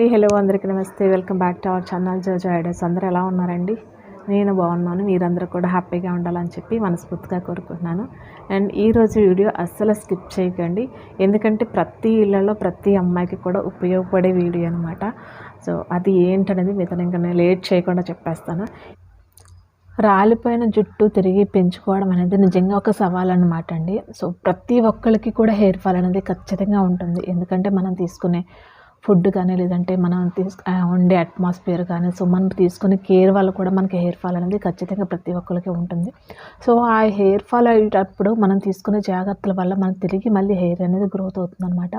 అండి. హలో అందరికీ నమస్తే. Welcome back to our channel జో జాయిడర్స్ అందరూ ఎలా ఉన్నారండి? నేను బాగున్నాను. మీరందరూ కూడా హ్యాపీగా ఉండాలని చెప్పి మనస్ఫూర్తిగా కోరుకుంటున్నాను. అండ్ ఈరోజు వీడియో అస్సలు స్కిప్ చేయకండి. ఎందుకంటే ప్రతి ఇళ్ళలో ప్రతి అమ్మాయికి కూడా ఉపయోగపడే వీడియో అనమాట సో అది ఏంటనేది మీతో ఇంకా నేను లేట్ చేయకుండా చెప్పేస్తాను. రాలిపోయిన జుట్టు తిరిగి పెంచుకోవడం అనేది నిజంగా ఒక సవాల్ అనమాట అండి. సో ప్రతి ఒక్కరికి కూడా హెయిర్ ఫాల్ అనేది ఖచ్చితంగా ఉంటుంది. ఎందుకంటే మనం తీసుకునే ఫుడ్ కానీ లేదంటే మనం తీసుకు ఉండే అట్మాస్ఫియర్ కానీ సో మనం తీసుకునే కేర్ వల్ల కూడా మనకి హెయిర్ ఫాల్ అనేది ఖచ్చితంగా ప్రతి ఒక్కరికి ఉంటుంది. సో ఆ హెయిర్ ఫాల్ అయ్యేటప్పుడు మనం తీసుకునే జాగ్రత్తల వల్ల మనం తిరిగి మళ్ళీ హెయిర్ అనేది గ్రోత్ అవుతుంది అనమాట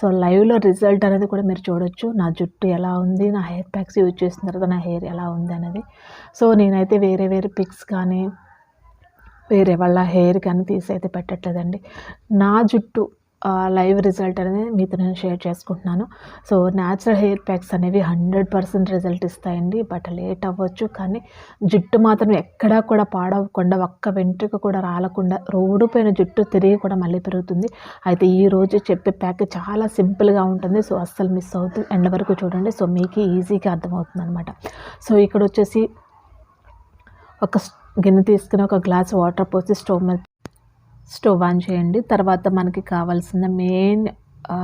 సో లైవ్లో రిజల్ట్ అనేది కూడా మీరు చూడొచ్చు. నా జుట్టు ఎలా ఉంది? నా హెయిర్ ప్యాక్స్ యూజ్ చేసిన తర్వాత నా హెయిర్ ఎలా ఉంది అనేది. సో నేనైతే వేరే వేరే పిక్స్ కానీ వేరే వాళ్ళ హెయిర్ కానీ తీసి అయితే పెట్టట్లేదండి. నా జుట్టు లైవ్ రిజల్ట్ అనేది మీతో నేను షేర్ చేసుకుంటున్నాను. సో న్యాచురల్ హెయిర్ ప్యాక్స్ అనేవి హండ్రెడ్ పర్సెంట్ రిజల్ట్ ఇస్తాయండి. బట్ లేట్ అవ్వచ్చు. కానీ జుట్టు మాత్రం ఎక్కడా కూడా పాడవకుండా ఒక్క వెంట్రుక కూడా రాలకుండా రోడ్డుపైన జుట్టు తిరిగి కూడా మళ్ళీ పెరుగుతుంది. అయితే ఈ రోజు చెప్పే ప్యాక్ చాలా సింపుల్గా ఉంటుంది. సో అస్సలు మిస్ అవుతుంది ఎండ్ వరకు చూడండి. సో మీకు ఈజీగా అర్థమవుతుంది అనమాట సో ఇక్కడ వచ్చేసి ఒక గిన్నె తీసుకుని ఒక గ్లాస్ వాటర్ పోసి స్టవ్ మీద స్టవ్ ఆన్ చేయండి. తర్వాత మనకి కావాల్సిన మెయిన్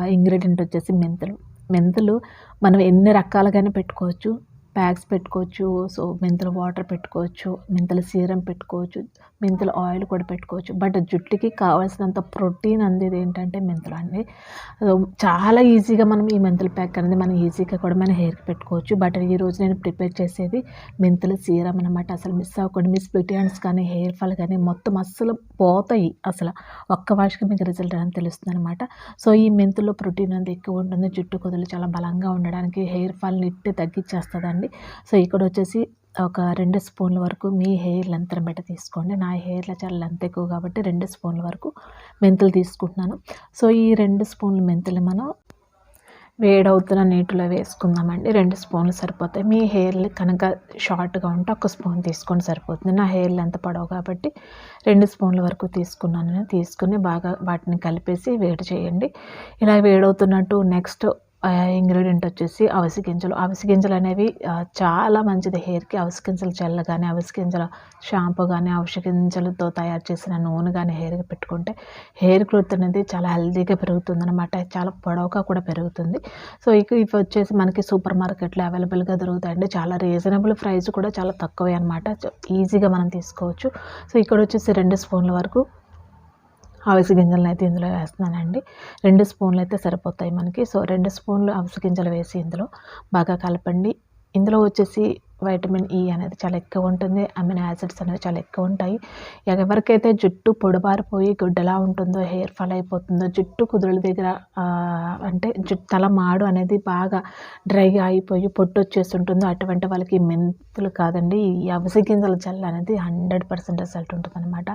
ఇంగ్రీడియంట్ వచ్చేసి మెంతులు. మెంతులు మనం ఎన్ని రకాలుగానే పెట్టుకోవచ్చు. ప్యాక్స్ పెట్టుకోవచ్చు సో మెంతుల వాటర్ పెట్టుకోవచ్చు మెంతుల సీరం పెట్టుకోవచ్చు మెంతుల ఆయిల్ కూడా పెట్టుకోవచ్చు. బట్ జుట్టుకి కావాల్సినంత ప్రోటీన్ అందేది ఏంటంటే మెంతులు అండి. చాలా ఈజీగా మనం ఈ మెంతుల ప్యాక్ అనేది మనం ఈజీగా కూడా మన హెయిర్కి పెట్టుకోవచ్చు. బట్ ఈ రోజు నేను ప్రిపేర్ చేసేది మెంతుల సీరం అనమాట అసలు మిస్ అవ్వకుండా మిస్ ప్రిటియన్స్ కానీ హెయిర్ ఫాల్ కానీ మొత్తం అస్సలు పోతాయి. అసలు ఒక్క వాష్కి మీకు రిజల్ట్ అనేది తెలుస్తుంది అనమాట సో ఈ మెంతుల్లో ప్రోటీన్ అనేది ఎక్కువ ఉంటుంది. జుట్టు కొదలు చాలా బలంగా ఉండడానికి హెయిర్ ఫాల్ నిట్టి తగ్గించేస్తుందండి. సో ఇక్కడ వచ్చేసి ఒక రెండు స్పూన్ల వరకు మీ హెయిర్ లెంత్ బెట్ట తీసుకోండి. నా హెయిర్లో చాలా లెంత్ ఎక్కువ కాబట్టి రెండు స్పూన్ల వరకు మెంతులు తీసుకుంటున్నాను. సో ఈ రెండు స్పూన్ల మెంతులు మనం వేడవుతున్న నీటిలో వేసుకుందామండి. రెండు స్పూన్లు సరిపోతాయి. మీ హెయిర్లు కనుక షార్ట్గా ఉంటే ఒక స్పూన్ తీసుకొని సరిపోతుంది. నా హెయిర్ ఎంత పడవు కాబట్టి రెండు స్పూన్ల వరకు తీసుకున్నాను. తీసుకుని బాగా వాటిని కలిపేసి వేడి చేయండి. ఇలా వేడవుతున్నట్టు నెక్స్ట్ ఇంగ్రీడియంట్ వచ్చేసి అవిసి గింజలు అవిసి గింజలు అనేవి చాలా మంచిది హెయిర్కి. అవిసి గింజలు జెల్ కానీ అవిసి గింజల షాంపూ కానీ అవిసి గింజలతో తయారు చేసిన నూనె కానీ హెయిర్కి పెట్టుకుంటే హెయిర్ గ్రోత్ అనేది చాలా హెల్దీగా పెరుగుతుంది అనమాట చాలా పొడవుగా కూడా పెరుగుతుంది. సో ఇక ఇవి వచ్చేసి మనకి సూపర్ మార్కెట్లో అవైలబుల్గా దొరుకుతాయండి. చాలా రీజనబుల్ ప్రైస్ కూడా చాలా తక్కువే అనమాట ఈజీగా మనం తీసుకోవచ్చు. సో ఇక్కడ వచ్చేసి రెండు స్పూన్ల వరకు అవిసి గింజలను అయితే ఇందులో వేస్తున్నానండి. రెండు స్పూన్లు అయితే సరిపోతాయి మనకి. సో రెండు స్పూన్లు అవిసి గింజలు వేసి ఇందులో బాగా కలపండి. ఇందులో వచ్చేసి వైటమిన్ ఈ e అనేది చాలా ఎక్కువ ఉంటుంది. అమినో యాసిడ్స్ అనేవి చాలా ఎక్కువ ఉంటాయి. ఎవరికైతే జుట్టు పొడిబారిపోయి గుడ్డలా ఉంటుందో హెయిర్ ఫాల్ అయిపోతుందో జుట్టు కుదురుల దగ్గర అంటే జుట్టు తల మాడు అనేది బాగా డ్రైగా అయిపోయి పొట్టు వచ్చేస్తుంటుందో ఉంటుందో అటువంటి వాళ్ళకి మెంతులు కాదండి. ఈ అవసి గింజల జల్ అనేది హండ్రెడ్ పర్సెంట్ రిజల్ట్ ఉంటుంది అనమాట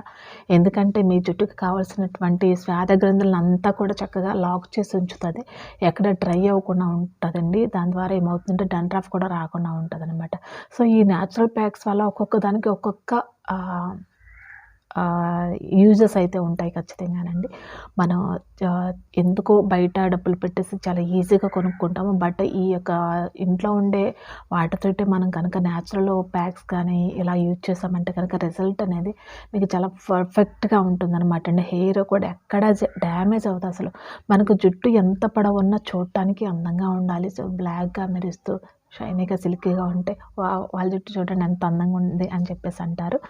ఎందుకంటే మీ జుట్టుకు కావాల్సినటువంటి శ్వాద గ్రంథులను అంతా కూడా చక్కగా లాక్ చేసి ఉంచుతుంది. ఎక్కడ డ్రై అవ్వకుండా ఉంటుందండి. దాని ద్వారా ఏమవుతుందంటే డండ్రాఫ్ కూడా రాకుండా ఉంటుంది అనమాట సో ఈ న్యాచురల్ ప్యాక్స్ వల్ల ఒక్కొక్క దానికి ఒక్కొక్క యూజెస్ అయితే ఉంటాయి ఖచ్చితంగానండి. మనం ఎందుకు ఎందుకో బయట డబ్బులు పెట్టేసి చాలా ఈజీగా కొనుక్కుంటాము. బట్ ఈ యొక్క ఇంట్లో ఉండే వాటితోటి మనం కనుక న్యాచురల్ ప్యాక్స్ కానీ ఇలా యూజ్ చేసామంటే కనుక రిజల్ట్ అనేది మీకు చాలా పర్ఫెక్ట్గా ఉంటుందన్నమాట అండి. హెయిర్ కూడా ఎక్కడ డ్యామేజ్ అవుతుంది అసలు. మనకు జుట్టు ఎంత పొడవు ఉన్నా చూడటానికి అందంగా ఉండాలి. సో బ్లాక్గా మెరుస్తూ షైనీగా సిల్కీగా ఉంటే వా- వాళ్ళ జుట్టు చూడండి ఎంత అందంగా ఉంది అని చెప్పేసి అంటారు.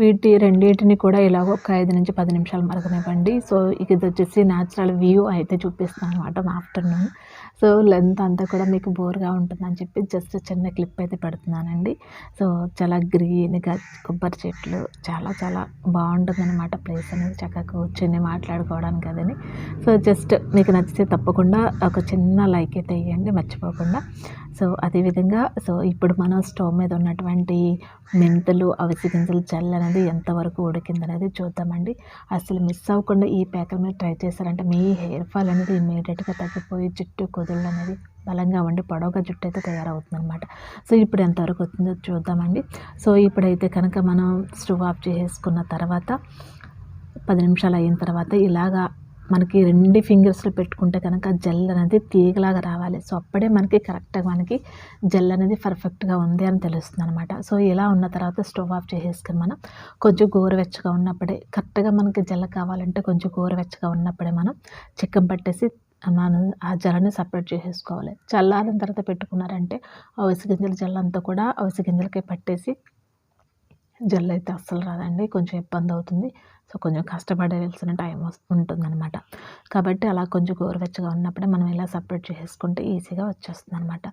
వీటి రెండింటిని కూడా ఇలాగ ఒక ఐదు నుంచి పది నిమిషాలు మరగనివ్వండి. సో ఇక ఇది వచ్చేసి న్యాచురల్ వ్యూ అయితే చూపిస్తాను అనమాట ఆఫ్టర్నూన్ సో లెంత్ అంతా కూడా మీకు బోర్గా ఉంటుందని చెప్పి జస్ట్ చిన్న క్లిప్ అయితే పెడుతున్నానండి. సో చాలా గ్రీన్గా కొబ్బరి చెట్లు చాలా చాలా బాగుంటుందన్నమాట ప్లేస్ అనేది. చక్కగా కూర్చొని మాట్లాడుకోవడానికి అదని. సో జస్ట్ మీకు నచ్చితే తప్పకుండా ఒక చిన్న లైక్ అయితే వేయండి మర్చిపోకుండా. సో అదేవిధంగా సో ఇప్పుడు మనం స్టవ్ మీద ఉన్నటువంటి మెంతులు అవిసి గింజలు జెల్ అనేది ఎంతవరకు ఉడికిందనేది చూద్దామండి. అసలు మిస్ అవ్వకుండా ఈ ప్యాకర్ మీద ట్రై చేశారంటే మీ హెయిర్ ఫాల్ అనేది ఇమీడియట్గా తగ్గిపోయి జుట్టు కుదుళ్ళు అనేది బలంగా ఉండి పొడవుగా జుట్టు అయితే తయారవుతుంది అనమాట సో ఇప్పుడు ఎంతవరకు వచ్చిందో చూద్దామండి. సో ఇప్పుడైతే కనుక మనం స్టవ్ ఆఫ్ చేసుకున్న తర్వాత పది నిమిషాలు అయిన తర్వాత ఇలాగా మనకి రెండు ఫింగర్స్లో పెట్టుకుంటే కనుక జెల్ అనేది తీగలాగా రావాలి. సో అప్పుడే మనకి కరెక్ట్గా మనకి జెల్ అనేది పర్ఫెక్ట్గా ఉంది అని తెలుస్తుంది అనమాట సో ఇలా ఉన్న తర్వాత స్టవ్ ఆఫ్ చేసేసుకుని మనం కొంచెం గోరువెచ్చగా ఉన్నప్పుడే కరెక్ట్గా మనకి జెల్ కావాలంటే కొంచెం గోరువెచ్చగా ఉన్నప్పుడే మనం చిక్కం పట్టేసి మనం ఆ జలని సపరేట్ చేసేసుకోవాలి. చల్లారిన తర్వాత పెట్టుకున్నారంటే అవిసి గింజల జల్లంతా కూడా అవిసి గింజలకే పట్టేసి జల్ అయితే అస్సలు రాదండి. కొంచెం ఇబ్బంది అవుతుంది. సో కొంచెం కష్టపడాల్సిన టైం ఉంటుందన్నమాట. కాబట్టి అలా కొంచెం గోరువెచ్చగా ఉన్నప్పుడే మనం ఇలా సపరేట్ చేసుకుంటే ఈజీగా వచ్చేస్తుంది అనమాట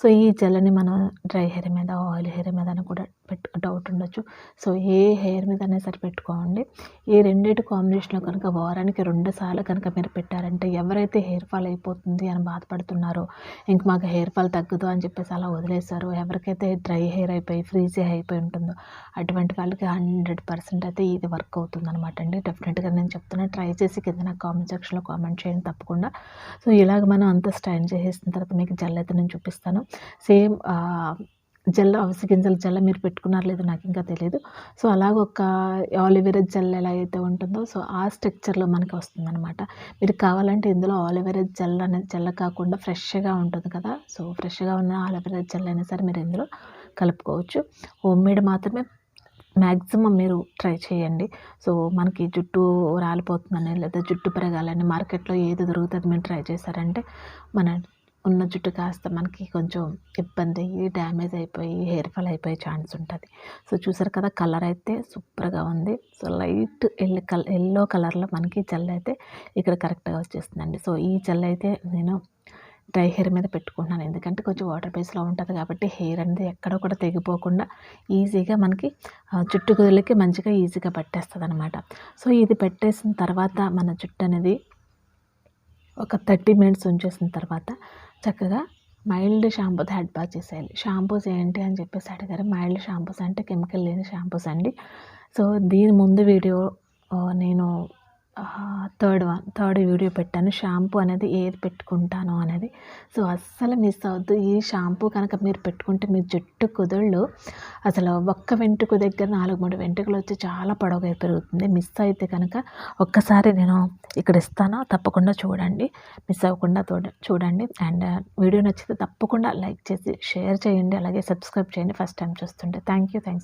సో ఈ జెల్ని మనం డ్రై హెయిర్ మీద ఆయిల్ హెయిర్ మీద అని కూడా పెట్టు డౌట్ ఉండొచ్చు. సో ఏ హెయిర్ మీద సరే పెట్టుకోండి. ఈ రెండింటి కాంబినేషన్లో కనుక వారానికి రెండు సార్లు కనుక మీరు పెట్టారంటే ఎవరైతే హెయిర్ ఫాల్ అయిపోతుంది అని బాధపడుతున్నారో ఇంక మాకు హెయిర్ ఫాల్ తగ్గదు అని చెప్పేసి అలా వదిలేశారు ఎవరికైతే డ్రై హెయిర్ అయిపోయి ఫ్రీజీ అయిపోయి ఉంటుందో అటువంటి వాళ్ళకి హండ్రెడ్ పర్సెంట్ అయితే ఇది వర్క్ అవుతుంది అనమాట అండి. డెఫినెట్గా నేను చెప్తున్నా ట్రై చేసి కింద నాకు కామెంట్ సెక్షన్లో కామెంట్ చేయండి తప్పకుండా. సో ఇలాగ మనం అంత స్టైన్ చేసేసిన తర్వాత మీకు జల్ అయితే నేను చూపిస్తాను. సేమ్ జెల్ అవసి గింజల జెల్ మీరు పెట్టుకున్నారు లేదో నాకు ఇంకా తెలియదు సో అలాగ ఒక ఆలివేరా జెల్ ఎలా అయితే ఉంటుందో సో ఆ స్ట్రక్చర్లో మనకి వస్తుందన్నమాట. మీరు కావాలంటే ఇందులో ఆలివేరా జెల్ అనేది జెల్ కాకుండా ఫ్రెష్గా ఉంటుంది కదా. సో ఫ్రెష్గా ఉన్న ఆలివేరా జెల్ అయినా సరే మీరు ఇందులో కలుపుకోవచ్చు. హోమ్ మేడ్ మాత్రమే మ్యాక్సిమం మీరు ట్రై చేయండి. సో మనకి జుట్టు రాలిపోతుందని లేదా జుట్టు పెరగాలని మార్కెట్లో ఏది దొరుకుతుంది మీరు ట్రై చేశారంటే మన ఉన్న జుట్టు కాస్త మనకి కొంచెం ఇబ్బంది అయ్యి డ్యామేజ్ అయిపోయి హెయిర్ ఫాల్ అయిపోయే ఛాన్స్ ఉంటుంది. సో చూసారు కదా కలర్ అయితే సూపర్గా ఉంది. So light yellow colour yellow కలర్లో మనకి చల్ల అయితే ఇక్కడ కరెక్ట్గా వచ్చేస్తుందండి. సో ఈ చల్ల అయితే నేను డ్రై హెయిర్ మీద పెట్టుకుంటున్నాను. ఎందుకంటే కొంచెం వాటర్ బేస్లో ఉంటుంది కాబట్టి హెయిర్ అనేది ఎక్కడ కూడా తెగిపోకుండా ఈజీగా మనకి చుట్టుకుదలకి మంచిగా ఈజీగా పట్టేస్తుంది అనమాట సో ఇది పెట్టేసిన తర్వాత మన జుట్టు అనేది ఒక థర్టీ మినిట్స్ ఉంచేసిన తర్వాత చక్కగా మైల్డ్ షాంపూతో హెడ్ బాత్ చేసేయాలి. షాంపూస్ ఏంటి అని చెప్పేసి అడిగారు. మైల్డ్ షాంపూస్ అంటే కెమికల్ లేని షాంపూస్ అండి. సో దీని ముందు వీడియో నేను థర్డ్ వన్ థర్డ్ వీడియో పెట్టాను. షాంపూ అనేది ఏది పెట్టుకుంటాను అనేది. సో అస్సలు మిస్ అవద్దు ఈ షాంపూ కనుక మీరు పెట్టుకుంటే మీ జుట్టు కుదుళ్ళు. అసలు ఒక్క వెంట్రుకు దగ్గర నాలుగు మూడు వెంట్రుకలు వచ్చి చాలా పొడవుగా పెరుగుతుంది. మిస్ అయితే కనుక ఒక్కసారి నేను ఇక్కడ ఇస్తాను. తప్పకుండా చూడండి. మిస్ అవ్వకుండా చూడండి. అండ్ వీడియో నచ్చితే తప్పకుండా లైక్ చేసి షేర్ చేయండి. అలాగే సబ్స్క్రైబ్ చేయండి. ఫస్ట్ టైం చూస్తుంటే. Thank you thanks